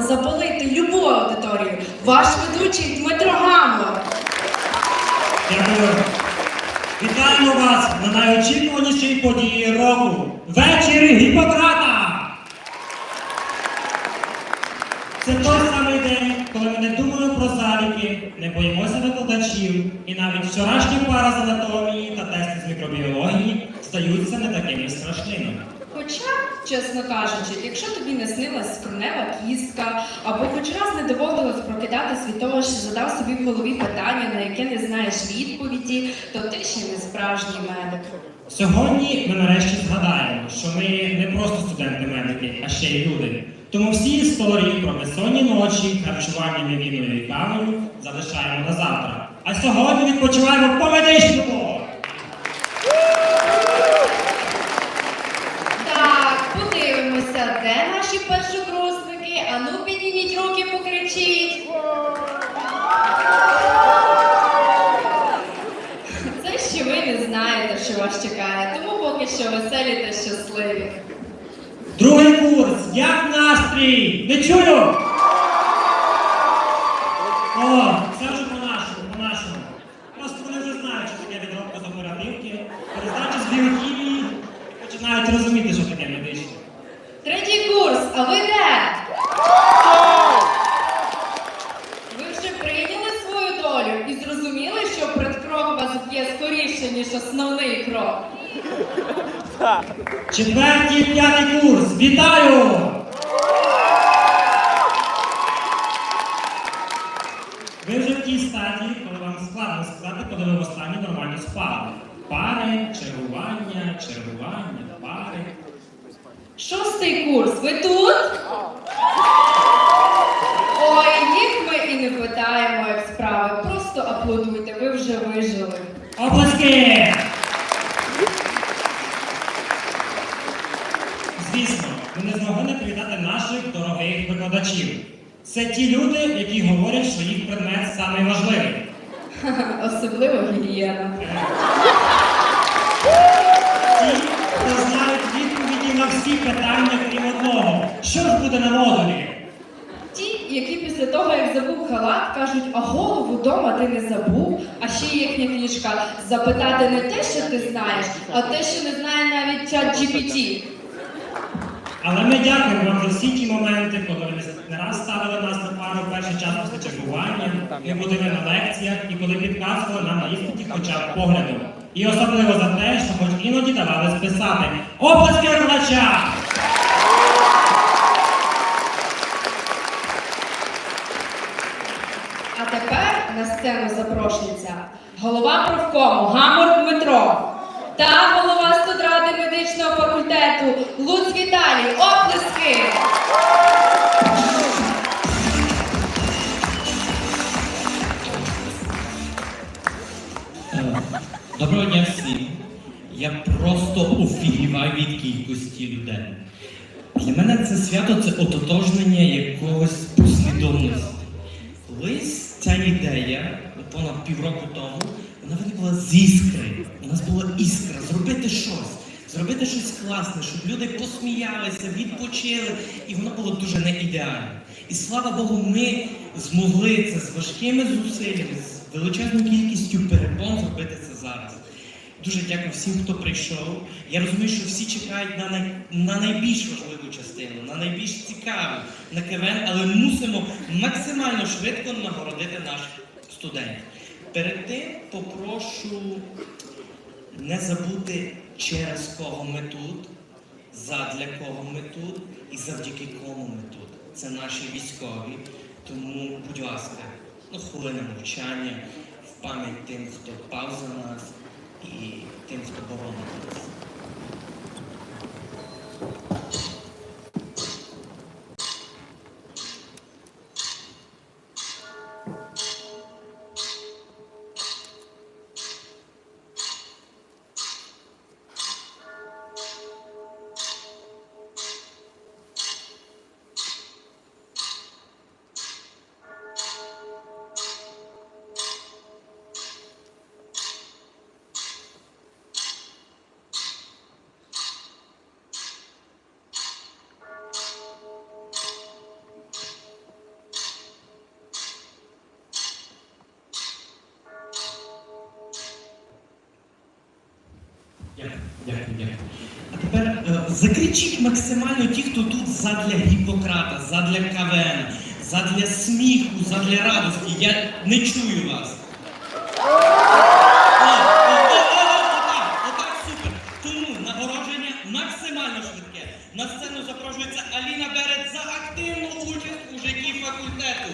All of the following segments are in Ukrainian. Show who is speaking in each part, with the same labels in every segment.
Speaker 1: здатна запалити любу аудиторію. Ваш ведучий Дмитро Гамло.
Speaker 2: Дякую. Вітаємо вас на найочікуванішій події року. Вечір Гіппократа! Це той самий день, коли ми не думаємо про заліки, не боїмося викладачів, і навіть вчорашні пара з анатомії та тести з мікробіології здаються не такими страшними.
Speaker 1: Хоча, чесно кажучи, якщо тобі не снилась скронева кістка, або хоч раз не доводилось прокидатись від того, що задав собі в голові питання, на яке не знаєш відповіді, то ти ще не справжній медик.
Speaker 2: Сьогодні ми нарешті згадаємо, що ми не просто студенти-медики, а ще й люди. Тому всі історії про безсонні ночі, харчування невільною і кавою залишаємо на завтра. А сьогодні відпочиваємо по медичному!
Speaker 1: Так, подивимося, де наші першокурсники? Ану, підніміть руки, покричіть. Це ще ви не знаєте, що вас чекає, тому поки що веселі та щасливі.
Speaker 2: Другий курс! Як настрій? Не чую! О, це вже по-нашому, по-нашому. Просто вони вже знають, що таке відробка з оперативки, перездача з біохімії, починають розуміти, що таке медичне.
Speaker 1: Третій курс, а ви де? Ви вже прийняли свою долю і зрозуміли, що предкрок вас б'є скоріше, ніж основний крок.
Speaker 2: Четвертий, п'ятий курс. Вітаю! Ви вже в тій стадії, коли вам складно сказати, коли ви останні спали. Пари, чергування, чергування, пари.
Speaker 1: Шостий курс, ви тут? Ой, їх ми і не питаємо, як справи. Просто аплодуйте, ви вже вижили.
Speaker 2: Оплески! Звісно, ми не змогли не привітати наших дорогих викладачів. Це ті люди, які говорять, що їх предмет самий важливий.
Speaker 1: Особливо гігієна.
Speaker 2: Ті, хто знають відповіді на всі питання, крім одного. Що ж буде на модулі?
Speaker 1: Ті, які після того, як забув халат, кажуть, а голову дома ти не забув, а ще їхня книжка запитати не те, що ти знаєш, а те, що не знає навіть чат GPT.
Speaker 2: Але ми дякуємо вам за всі ті моменти, коли ви не раз ставили нас на пару перший час після чергування, не ходили на лекціях і коли підказували нам на іспиті хоча б поглядом. І особливо за те, що хоч іноді давали списати. Оплески викладача!
Speaker 1: А тепер на сцену запрошується голова профкому Гамур Дмитро та голова студради медичного факультету Луц
Speaker 3: Доброго дня всім. Я просто офігіваю від кількості людей. Для мене це свято це ототожнення якогось послідовності. Колись ця ідея, понад півроку тому, вона виникла з іскри. У нас була іскра зробити щось, зробити щось класне, щоб люди посміялися, відпочили, і воно було дуже не ідеально. І слава Богу, ми змогли це з важкими зусиллями, величезною кількістю перепон зробити це зараз. Дуже дякую всім, хто прийшов. Я розумію, що всі чекають на, най... на найбільш важливу частину, на найбільш цікаву, на КВН, але мусимо максимально швидко нагородити наших студентів. Перед тим попрошу не забути, через кого ми тут, задля кого ми тут і завдяки кому ми тут. Це наші військові. Тому, будь ласка, ну, хвилина мовчання в пам'ять тим, хто пав за нас, і тим, хто боронить Дякую, дякую. А тепер е, закричіть максимально ті, хто тут задля Гіппократа, задля КВН, задля сміху, задля радості. Я не чую вас. О, о, о, о, о, отак, отак, супер. Тому нагородження максимально швидке. На сцену запрошується Аліна Берет за активну участь у житті факультету.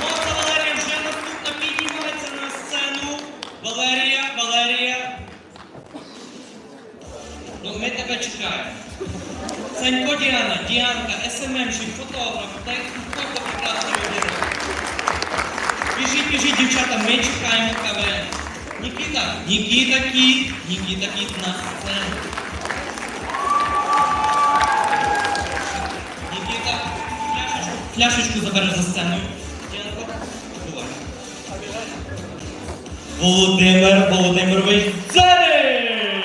Speaker 3: Моса Валерія вже наступна піднімається на сцену. Валерія, Валерія. Ну, ми тебе чекаємо. Санько Діана, Діанка, СММщик, фотограф, дай фото прекрасної людини. Біжіть, біжіть, дівчата, ми чекаємо КВН. Нікіта, Нікіта Кіт, Нікіта Кіт на сцену. Нікіта, фляшечку, фляшечку забереш за сценою. Володимир Володимирович чекає.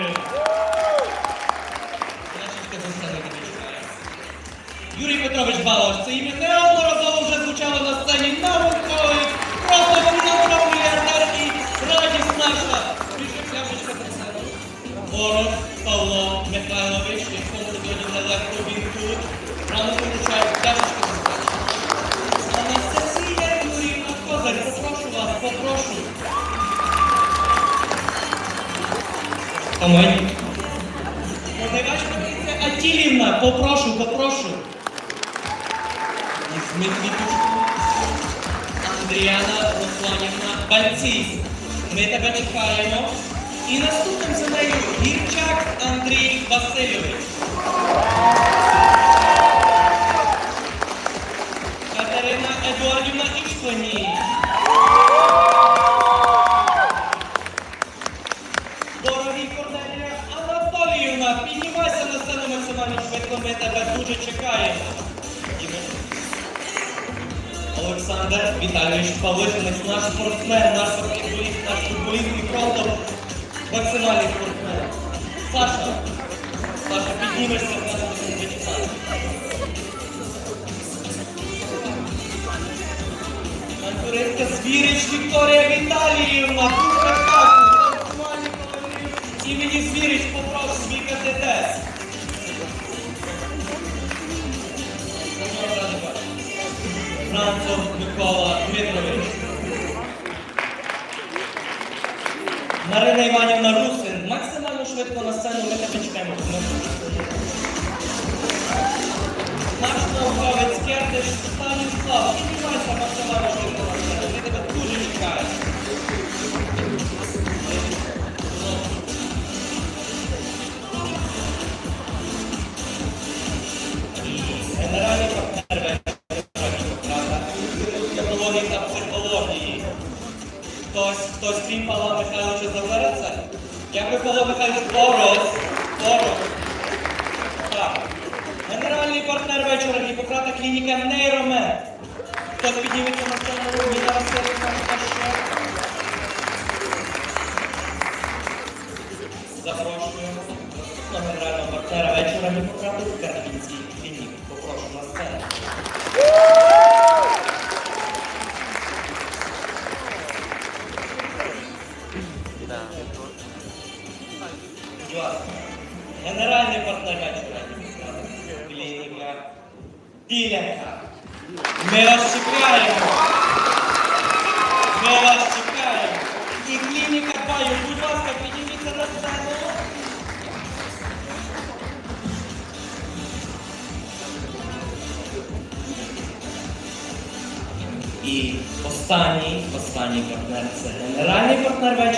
Speaker 3: Юрій Петрович Балаш, це ім'я неодноразово вже звучало на сцені на Вункові. Просто мільярдер і радість наша. Більше за сцену. Ворог Лариса Атілівна, попрошу, попрошу. Андріана Русланівна Бальцій. Ми тебе чекаємо. І наступним за нею Гірчак Андрій Васильович. Катерина Едуардівна Ічконі. Дуже чекаємо. Олександр Віталійович Павлишинець, наш спортсмен, наш баскетболіст, наш футболіст і просто максимальний спортсмен. Саша, Саша, піднімешся в нас чекати. Танцюристка Звірич Вікторія Віталіївна, тут прекрасно, танцювальний колектив імені Звірич попрошу Віка ДТС. Францов Микола Дмитрович. Марина Іванівна Русин. Максимально швидко на сцену ми тебе чекаємо. Наш науковець Кертиш Станіслав. Піднімайся максимально швидко на сцену. Ми тебе дуже чекаємо. Би Павло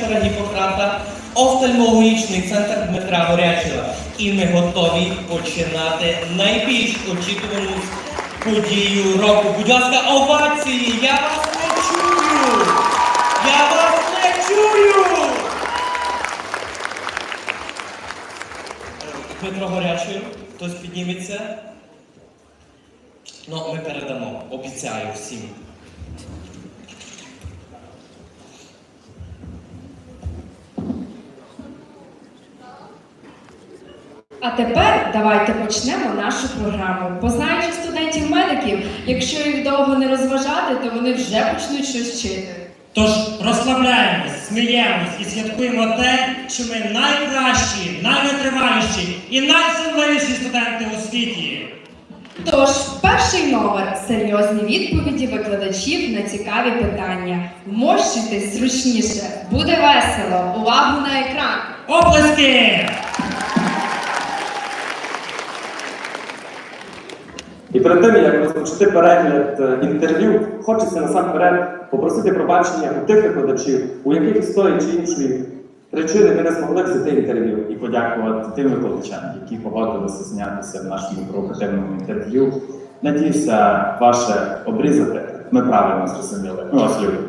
Speaker 3: вечора Гіппократа, офтальмологічний центр Дмитра Горячева. І ми готові починати найбільш очікувану подію року. Будь ласка, овації! Я вас не чую! Я вас не чую! Дмитро Горячий, хтось підніметься. Ну, ми передамо, обіцяю всім.
Speaker 1: А тепер давайте почнемо нашу програму. Бо знаючи студентів медиків, якщо їх довго не розважати, то вони вже почнуть щось вчити.
Speaker 2: Тож розслабляємось, сміємось і святкуємо те, що ми найкращі, найвитриваліші і найсимволіші студенти у світі.
Speaker 1: Тож, перший номер серйозні відповіді викладачів на цікаві питання. Вмощуйтесь зручніше, буде весело. Увагу на екран.
Speaker 2: Оплески!
Speaker 4: І перед тим, як розпочати перегляд е, інтерв'ю, хочеться насамперед попросити пробачення у тих викладачів, у яких з тої чи іншої причини ми не змогли взяти інтерв'ю, і подякувати тим викладачам, які погодилися знятися в нашому провокативному інтерв'ю. Надіюся, ваше обрізати. Ми правильно зрозуміли. Ми вас любимо.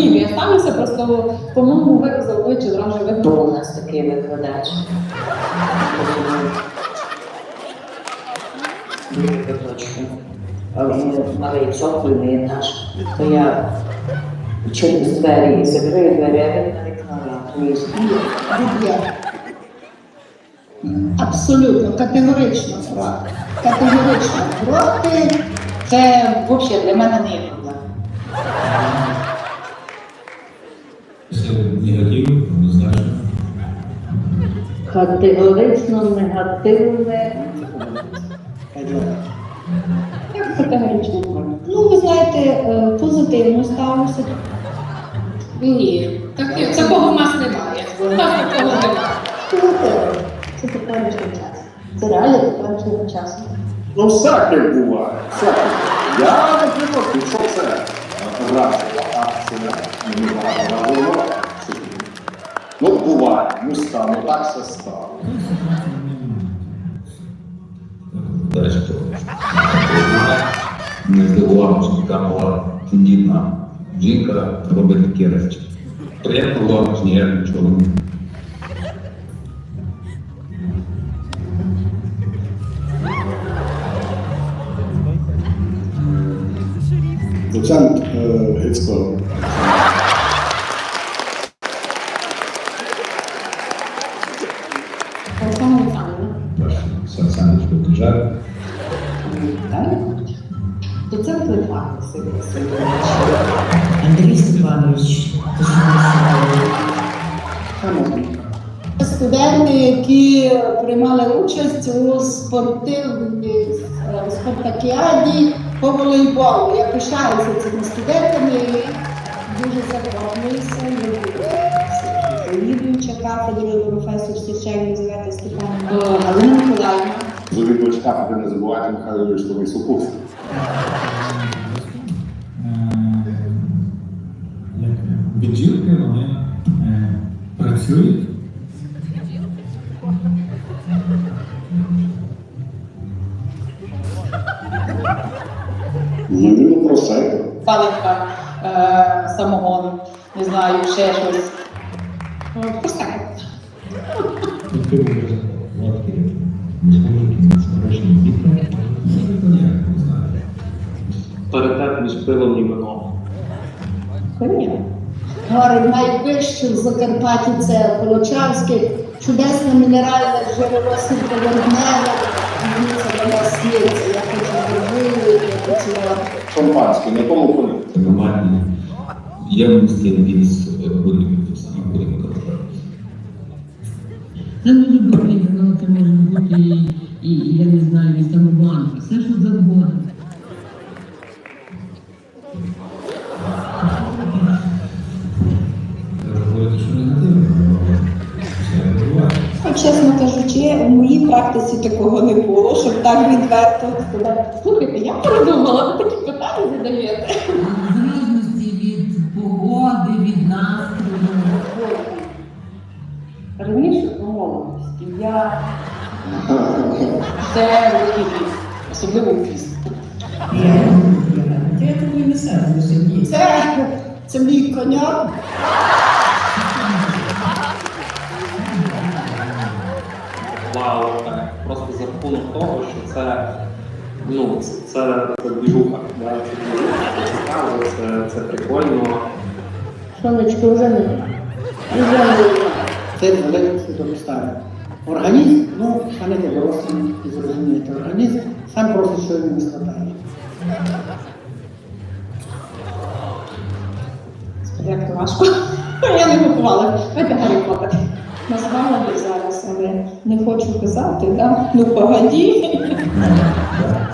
Speaker 5: Спокійно, я ставлюся, просто по-моєму ви за обличчя зразу видно.
Speaker 6: у нас такий викладач? Точно. Малий цокольний етаж. То я через двері і закрию двері, а він на
Speaker 7: Абсолютно, категорично проти. Категорично проти. Це взагалі для мене не є проблема.
Speaker 8: Це однозначно.
Speaker 6: Категорично негативне.
Speaker 7: Як категорично? Ну, ви знаєте, е, позитивно ставлюся.
Speaker 5: Ні, так, такого в нас немає. У такого немає.
Speaker 7: Це теперішній час. Це реально теперішнього часу.
Speaker 9: Ну, всяке буває. Всяке. Я, наприклад, якщо це враження, акція, говорила, ну, буває, ну, стало, так все стало.
Speaker 8: Не здивувало, що така мала тендітна жінка робить такі речі. Приємно було, що ніяк нічого.
Speaker 9: Доцент
Speaker 5: Литва Василь Васильович.
Speaker 6: Андрій Степанович,
Speaker 7: Студенти, які приймали участь у спортивній спартакіаді по волейболу. Я пишаюся цими студентами і дуже захоплююся. Завідуюча кафедрою професор.
Speaker 5: Е, Галина Миколаївна.
Speaker 9: Завідувач кафедри не забувайте Михайло Юрійович Супух.
Speaker 8: Як бджілки, вони працюють.
Speaker 9: Ну, про себе.
Speaker 5: Паличка, е, самогон, не знаю, ще щось.
Speaker 7: В Закарпатті це Колочавське, чудесне мінеральне джерело це для нас світиться. Я хочу зробити, я хотіла.
Speaker 9: Шампанське, на тому коні.
Speaker 8: Нормальні ємності від будинку, самих.
Speaker 10: Це може бути ну, це може бути і, і, я не знаю, і самобанка, все що завгодно.
Speaker 7: Моїй такого не було, щоб так відверто сказати.
Speaker 5: Слухайте, я придумала, ви такі питання задаєте.
Speaker 10: В залежності від погоди, від настрою.
Speaker 5: Раніше по молодості я це особливо в пісню.
Speaker 10: Я тобі не серце.
Speaker 7: Це, це мій коньок.
Speaker 4: Вау. Просто за рахунок того, що це, ну, це, це, це двіжуха. Да? Це двіжуха, це цікаво, це, це прикольно.
Speaker 7: Сонечко вже не. Вже не.
Speaker 6: Це велике судовистави.
Speaker 5: Організм, ну, станете дорослим і зрозумієте організм, сам просить, що йому не складає.
Speaker 7: Як то важко. Я не готувала. Давайте Гаррі Поттер. Назвала би зараз, але не хочу казати, да? Ну погоді.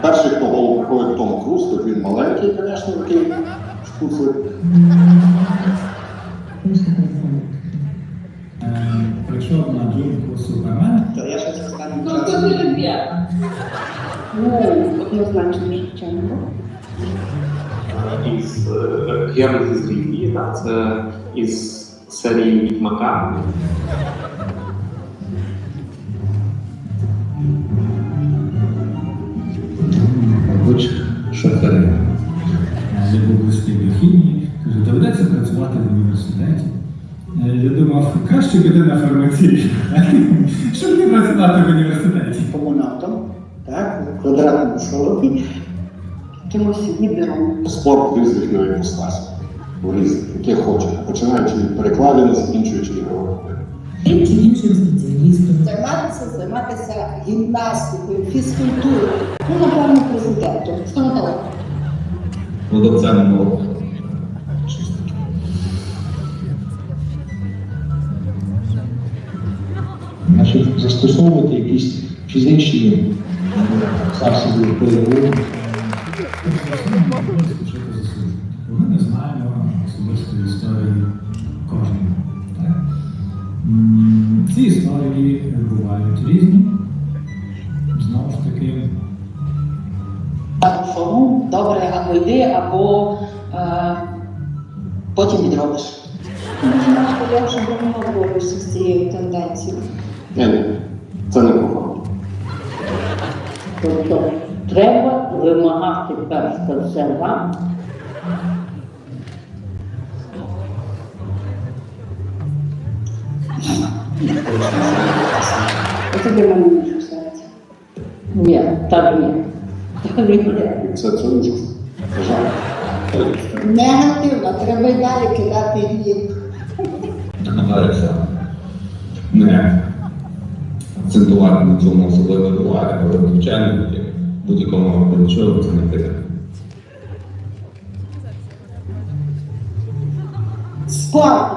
Speaker 9: Перший, хто голову Том Круз, то він маленький, звісно, такий шпуцлик.
Speaker 11: Прийшов на думку Супермен.
Speaker 5: То я щось останнім
Speaker 7: Ну, це не люб'я. Ну, однозначно, Шевченко.
Speaker 12: із е, Геральт із це із серії Відьмака.
Speaker 11: Працювати в університеті. Е, Я думав, краще піти на фармацію, щоб не працювати в університеті.
Speaker 5: комунатом, так, в квадратному якимось лідером.
Speaker 9: Спорт різних його іпостасів. Яке хоче. Починаючи від перекладини, закінчуючи ігровою.
Speaker 10: Тим чи іншим спеціалістом.
Speaker 7: Займатися, займатися гімнастикою, фізкультурою. Ну, напевно, президентом, стоматологом.
Speaker 8: Продавцем молока.
Speaker 11: Значить, застосовувати якісь фізичні засоби впливу. Ми не знаємо особистої історії кожного. Ці історії бувають різні. Знову ж таки,
Speaker 5: Так, що ну, добре, або йди, або е, потім відробиш.
Speaker 7: Дуже важко, що давно з цією тенденцією.
Speaker 9: Ні, ні, це не профан.
Speaker 6: Тобто треба вимагати перш за все вам
Speaker 7: Це для мене не серце.
Speaker 6: ні, так ні. Так ні.
Speaker 9: Це це ужас.
Speaker 7: Негативно, треба й далі кидати її.
Speaker 8: не акцентувати на цьому особливо уваги, але звичайно будь-якому випадку це не таке.
Speaker 7: Спорт,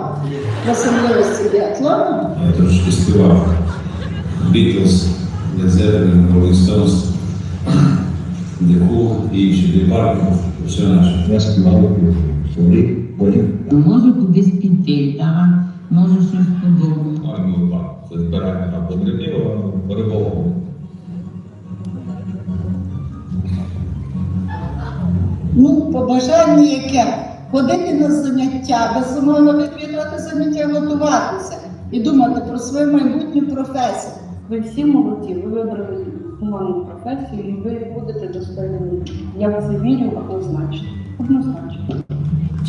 Speaker 7: в особливості біатлону.
Speaker 8: Я трошки співав Beatles, Led Zeppelin, Rolling Stones, The Who і інші Park, все наше.
Speaker 11: я співав чоловік, потім
Speaker 10: Може кудись піти, так? Може щось подобне.
Speaker 8: Маємо два. Це збирання або грибів, або риболовлю.
Speaker 7: Ну, побажання яке? Ходити на заняття, безумовно відвідувати заняття, готуватися і думати про свою майбутню професію. Ви всі молоді, ви вибрали гуманну професію і ви будете достойними. Я в це вірю однозначно. Однозначно.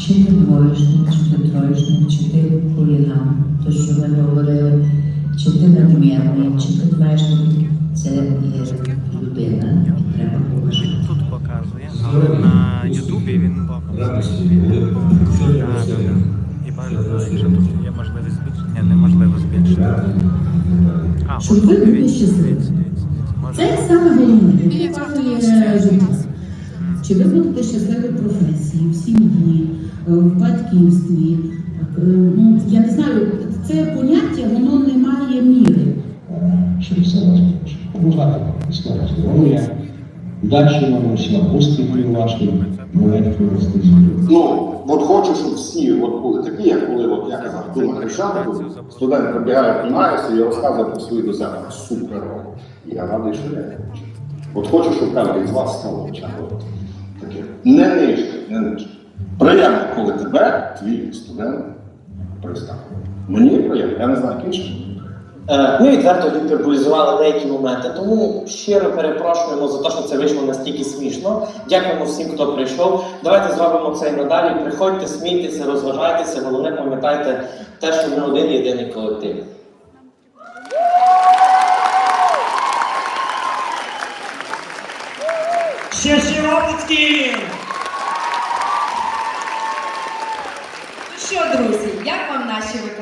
Speaker 10: Чи двоєчник, чи ти чи ти хуліган, то що ми говорили, чи ти надмірний, чи ти двоєчник, це є людина, і треба поважати.
Speaker 13: Тут показує, але на Ютубі він бажано, якщо тут є можливість збільшення, неможливо збільшити. А,
Speaker 10: Щоб ви були щасливі. Це саме головне. Чи ви будете щасливі професії, в сім'ї, в батьківстві? Е, Ну, я не знаю, це поняття, воно не має міри.
Speaker 11: щоб все. Побажати історія здоров'я, удачі вам усім, успіхів ваших, маленьких.
Speaker 9: Ну, от хочу, щоб всі от були такі, як коли от я казав, Дума Хрещатику, студент прибігає, приймається і розказує про свої досягнення. Супер. І я радий, що я хочу. От хочу, щоб кожен з вас б от таке. Не нижче, не нижче. Приємно, коли тебе, твій студент, пристав. Мені приємно, я не знаю, як іншим.
Speaker 14: Е, Ми відверто гіперболізували деякі моменти, тому щиро перепрошуємо за те, що це вийшло настільки смішно. Дякуємо всім, хто прийшов. Давайте зробимо це і надалі. Приходьте, смійтеся, розважайтеся. Головне, пам'ятайте те, що ми один єдиний колектив.
Speaker 2: Ще ще оплески!
Speaker 1: Ну що, друзі, як вам наші викладачі?